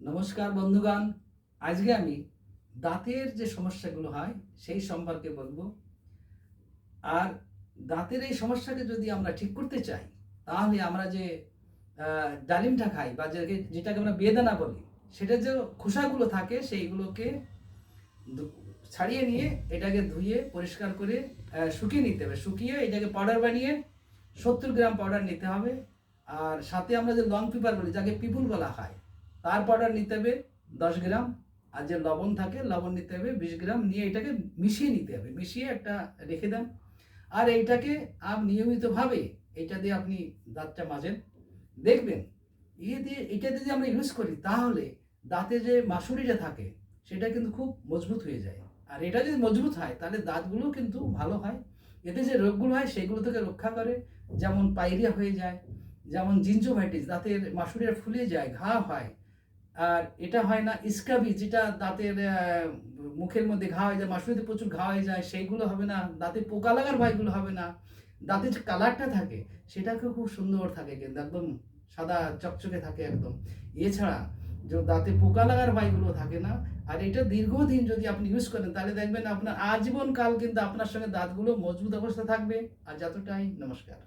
নমস্কার বন্ধুগণ। আজকে আমি দাঁতের যে সমস্যাগুলো হয়, সেই সম্পর্কে বলব। আর দাঁতের এই সমস্যাকে যদি আমরা ঠিক করতে চাই, তাহলে আমরা যে ডালিমটা খাই বা যেটাকে আমরা বেদানা বলি, সেটা যে খোসাগুলো থাকে, সেইগুলোকে ছাড়িয়ে নিয়ে এটাকে ধুয়ে, পরিষ্কার করে শুকিয়ে নিতে হবে। শুকিয়ে এটাকে পাউডার বানিয়ে সত্তর গ্রাম পাউডার নিতে হবে। আর সাথে আমরা যে লং পেপার বলি, যাকে পিপুল বলা হয় তার পাউডার নিতে হবে দশ গ্রাম। আর যে লবণ থাকে, লবণ নিতে হবে বিশ গ্রাম। নিয়ে এটাকে মিশিয়ে নিতে হবে। মিশিয়ে একটা রেখে দেন। আর এইটাকে আপ নিয়মিতভাবে এটা দিয়ে আপনি দাঁতটা মাজেন। দেখবেন ইয়ে দিয়ে, এটা যদি আমরা ইউজ করি, তাহলে দাঁতে যে মাসুরিটা থাকে, সেটা কিন্তু খুব মজবুত হয়ে যায়। আর এটা যদি মজবুত হয়, তাহলে দাঁতগুলো কিন্তু ভালো হয়। এতে যে রোগগুলো হয়, সেগুলো থেকে রক্ষা করে। যেমন পাইরিয়া হয়ে যায়, যেমন জিঞ্জোভাইটিস দাঁতের মাসুরিয়া ফুলে যায়, ঘা হয় আর এটা হয় না স্কাবি যেটা দাঁতের মুখের মধ্যে ঘা হয়ে যায় মাসুরিতে প্রচুর ঘা হয়ে যায়, সেইগুলো হবে না। দাঁতে পোকা লাগার ভয়গুলো হবে না। দাঁতের যে কালারটা থাকে, সেটাকেও খুব সুন্দর থাকে কিন্তু, একদম সাদা চকচকে থাকে একদম। এছাড়া যে দাঁতে পোকা লাগার ভয়গুলো থাকে না, আর এটা দীর্ঘদিন যদি আপনি ইউজ করেন, তাহলে দেখবেন আপনার আজীবন কাল কিন্তু আপনার সঙ্গে দাঁতগুলো মজবুত অবস্থা থাকবে। আর যতটাই নমস্কার।